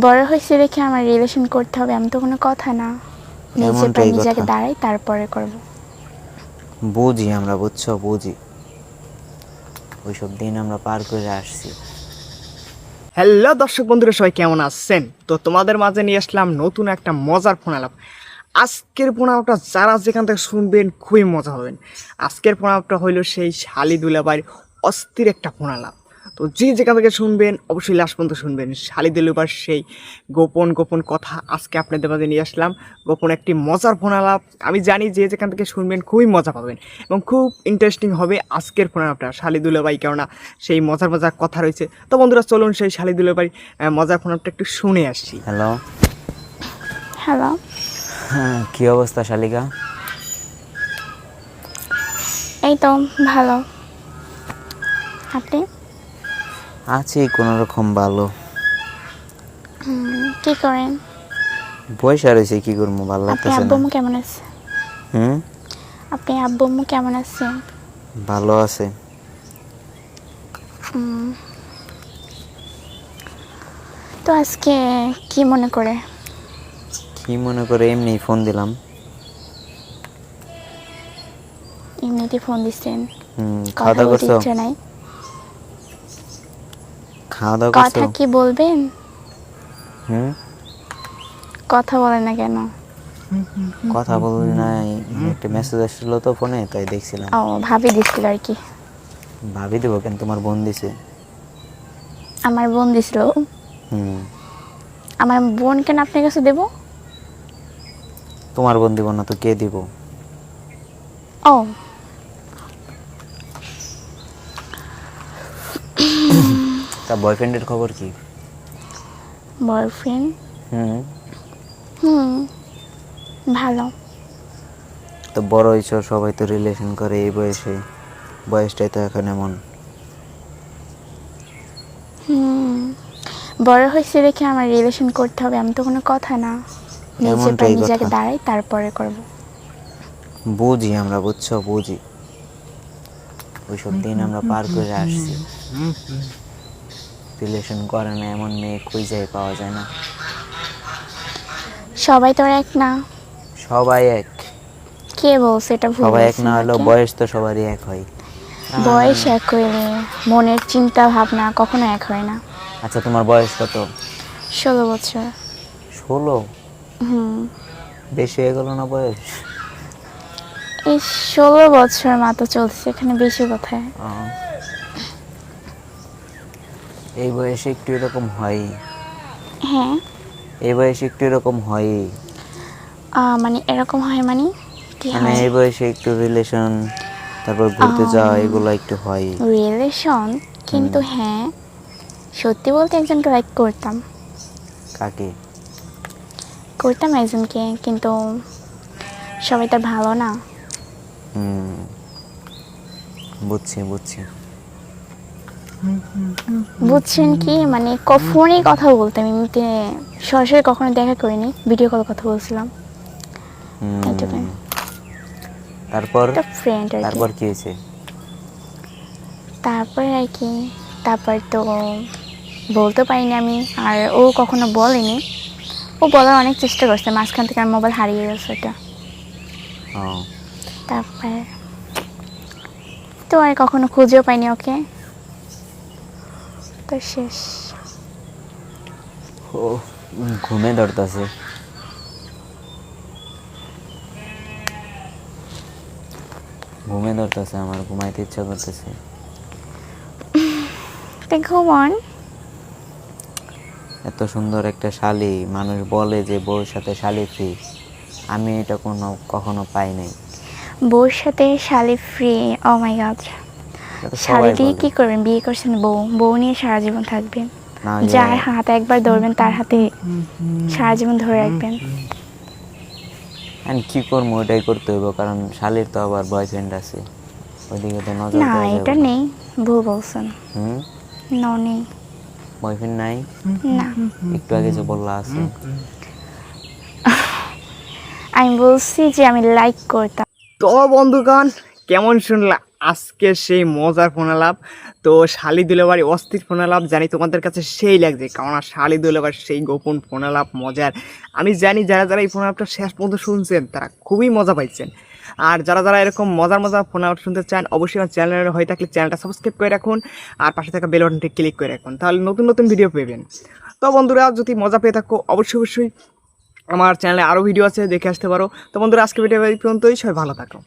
বড় হয়েছে দেখে আমার রিলেশন করতে হবে আমি তো কোনো কথা না। নিজে নিজেকে দাঁড়াই তারপরে করব। বুঝি আমরা বুঝছ? বুঝি। ওইসব দিন আমরা পার করে আসছি। হ্যালো দর্শক বন্ধুরা সবাই কেমন আছেন? তো তোমাদের মাঝে নিয়ে আসলাম নতুন একটা মজার ফোন আলাপ আজকের ফোনাপটা যারা যেখান থেকে শুনবেন খুবই মজা হবেন আজকের ফোনাপটা হইল সেই শালি দুলাবাড়ির অস্থির একটা ফোন আলাপ তো যে যেখান থেকে শুনবেন অবশ্যই লাস্ট পর্যন্ত শুনবেন। শালি দুলাবার সেই গোপন গোপন কথা আজকে আপনাদের মাঝে নিয়ে আসলাম। গোপন একটি মজার ফোন আলাপ আমি জানি যে যেখান থেকে শুনবেন খুবই মজা পাবেন এবং খুব ইন্টারেস্টিং হবে আজকের ফোন আলাপটা দুলাবাই কেননা সেই মজার মজার কথা রয়েছে। তো বন্ধুরা চলুন সেই শালি দুলাবাই আহ, মজার ফোন আলাপটা একটু শুনে আসছি হ্যালো হ্যালো হ্যাঁ কী অবস্থা শালিকা? এই তো ভালো। আপনি? আছি কোনো রকম ভালো কি করেন? পয়সা রয়েছে কি করব? ভালো লাগতেছে আব্বু না আম্মু কেমন আছে? হুম? আপনি আব্বু আম্মু কেমন আছে? ভালো আছে। তো আজকে কি মনে করে? কি মনে করে? এমনি ফোন দিলাম। এমনিতে ফোন দিচ্ছেন হুম খাওয়া কথা দাওয়া করছ? নাই। খাওয়া দাওয়া কথা কি বলবেন? হুম কথা বলেন না কেন? কথা বলি নাই একটা মেসেজ আসছিল তো ফোনে তাই দেখছিলাম। ও ভাবি দিছিল আর কি। ভাবি দেবো কেন তোমার বোন দিছে। আমার বোন দিছিল হুম। আমার বোন কেন আপনার কাছে দেবো? তোমার বোন দিব না তো কে দিব? ও। তা বয়ফ্রেন্ডের খবর কি? বয়ফ্রেন্ড হুম। হুম ভালো। তো বড় হয়েছ সবাই তো রিলেশন করে এই বয়সে। বয়সটাই তো এখন এমন। হুম বড় হয়েছে দেখে আমার রিলেশন করতে হবে আমি তো কোনো কথা না। নিজে এমনটাই নিজেকে কথা। দাঁড়াই তারপরে করব। বুঝি আমরা বুঝছ বুঝি। ওইসব দিন আমরা পার করে আসছি। রিলেশন করে না এমন মেয়ে খুঁজে পাওয়া যায় না। সবাই তো এক না? সবাই এক। কে বলছে এটা ভুল সবাই এক না আমাকে? বয়স তো সবারই এক হয়। বয়স এক হইলে মনের চিন্তা ভাবনা কখনো এক হয় না। আচ্ছা তোমার বয়স কত? ষোলো বছর। ষোলো? হুম। বেশি হয়ে গেল না বয়স? এই ষোলো বছর মাত্র চলছে এখানে বেশি কোথায়। এই বয়সে একটু এরকম হয়? হ্যাঁ। এই বয়সে একটু এরকম হয়? মানে এরকম হয় মানে? কি মানে এই বয়সে একটু রিলেশন তারপর ঘুরতে যাওয়া এগুলো একটু হয়? রিলেশন কিন্তু হ্যাঁ সত্যি বলতে একজন লাইক করতাম। কাকে? করতাম একজনকে কিন্তু সবাই তার ভালো না। হুম। বুঝছি বুঝছি। বুঝছেন কি? মানে ফোনে কথা বলতাম এমনিতে সরাসরি কখনো দেখা করিনি ভিডিও কল কথা বলছিলাম। এইটুকুই। তারপর? একটা ফ্রেন্ড আর কি। তারপর কি হয়েছে? তারপরে আর কি তারপর তো বলতে পারিনি আমি আর ও কখনো বলেনি। ও বলার অনেক চেষ্টা করছে মাঝখান থেকে আমার মোবাইল হারিয়ে গেছে এটা ও। তারপর তো আর কখনো খুঁজেও পাইনি ওকে। তো শেষ। ও ঘুমে ধরতেছে। ঘুমে ধরতেছে আমার ঘুমাইতে ইচ্ছা করতেছে। ঘুমন এত সুন্দর একটা শালি মানুষ বলে যে বউর সাথে শালি ফ্রি আমি এটা কোনো কখনো পাই নাই। বউর সাথে শালি ফ্রি ও মাই গড দিয়ে কি করবেন? বিয়ে করছেন বউ। বউ নিয়ে সারা জীবন থাকবেন। যার হাত একবার ধরবেন তার হাতে সারা জীবন ধরে রাখবেন। আমি কি করব? ওইটাই করতে হইব কারণ শালির তো আবার বয়ফ্রেন্ড আছে। ওইদিকে তো নজর না এটা নেই। ভুল বলছেন। হুম? ন নেই। বয়ফ্রেন্ড নাই? না। একটু আগে যে বললা আছে। আমি বলছি যে আমি লাইক করতাম। তো বন্ধুগণ কেমন শুনলা? আজকে সেই মজার ফোনালাপ। তো শালি দুলাবাড়ি অস্থির ফোনালাপ, জানি তোমাদের কাছে সেই লাগছে কারণ আর শালি দুলাবার সেই গোপন ফোনালাপ মজার। আমি জানি যারা যারা এই ফোনালাপটা শেষ পর্যন্ত শুনছেন, তারা খুবই মজা পাইছেন। আর যারা যারা এরকম মজার মজার ফোন ফোনালাপ শুনতে চান, অবশ্যই আমার চ্যানেলে হয়ে থাকলে চ্যানেলটা সাবস্ক্রাইব করে রাখুন, আর পাশে থাকা বেল ক্লিক করে রাখুন, তাহলে নতুন নতুন ভিডিও পেবেন। তো বন্ধুরা, যদি মজা পেয়ে থাকো, অবশ্যই অবশ্যই আমার চ্যানেলে আরও ভিডিও আছে, দেখে আসতে পারো। তো বন্ধুরা আজকে ভিডিও পর্যন্তই, সবাই ভালো থাকো।